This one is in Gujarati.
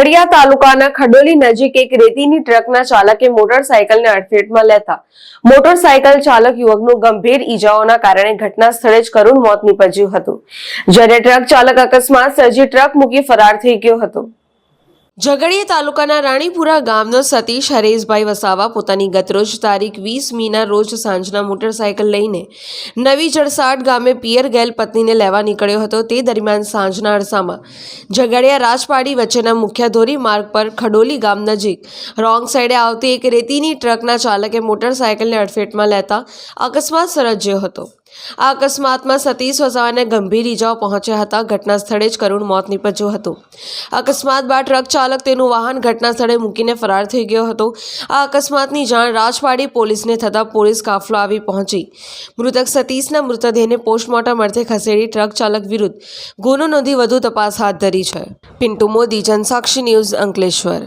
ઝઘડિયા તાલુકાના ખડોલી નજીક એક રેતીની ટ્રકના ચાલકે મોટરસાયકલને અડફેટમાં લેતા મોટરસાયકલ ચાલક યુવકનું ગંભીર ઈજાઓના કારણે ઘટના સ્થળે જ કરુણ મોત નીપજ્યું હતું. જ્યારે ટ્રક ચાલક અકસ્માત સર્જી ટ્રક મૂકી ફરાર થઈ ગયો હતો. ઝઘડિયા તાલુકાના રાણીપુરા ગામનો સતીશ હરેશભાઈ વસાવા પોતાની ગતરોજ તારીખ વીસ મીના રોજ સાંજના મોટરસાયકલ લઈને નવી જળસાટ ગામે પિયર ગેલ પત્નીને લેવા નીકળ્યો હતો. તે દરમિયાન સાંજના અરસામાં ઝઘડિયા રાજપાડી વચ્ચેના મુખ્ય ધોરી માર્ગ પર ખડોલી ગામ નજીક રોંગ સાઈડે આવતી એક રેતીની ટ્રકના ચાલકે મોટરસાયકલને અડફેટમાં લેતા અકસ્માત સર્જ્યો હતો. આ અકસ્માતમાં સતીશ વસાવાને ગંભીર ઈજાઓ પહોંચ્યા હતા. ઘટના સ્થળે જ કરુણ મોત નીપજ્યું હતું. અકસ્માત બાદ ટ્રક ચાલક તેનું વાહન ઘટના સ્થળે મૂકીને ફરાર થઈ ગયો હતો. આ અકસ્માતની જાણ રાજપાડી પોલીસને થતાં પોલીસ કાફલો આવી પહોંચી. મૃતક સતીશના મૃતદેહને પોસ્ટમોર્ટમ અર્થે ખસેડી ટ્રક ચાલક વિરુદ્ધ ગુનો નોંધી વધુ તપાસ હાથ ધરી છે. પિન્ટુ મોદી, જનસાક્ષી ન્યૂઝ અંકલેશ્વર.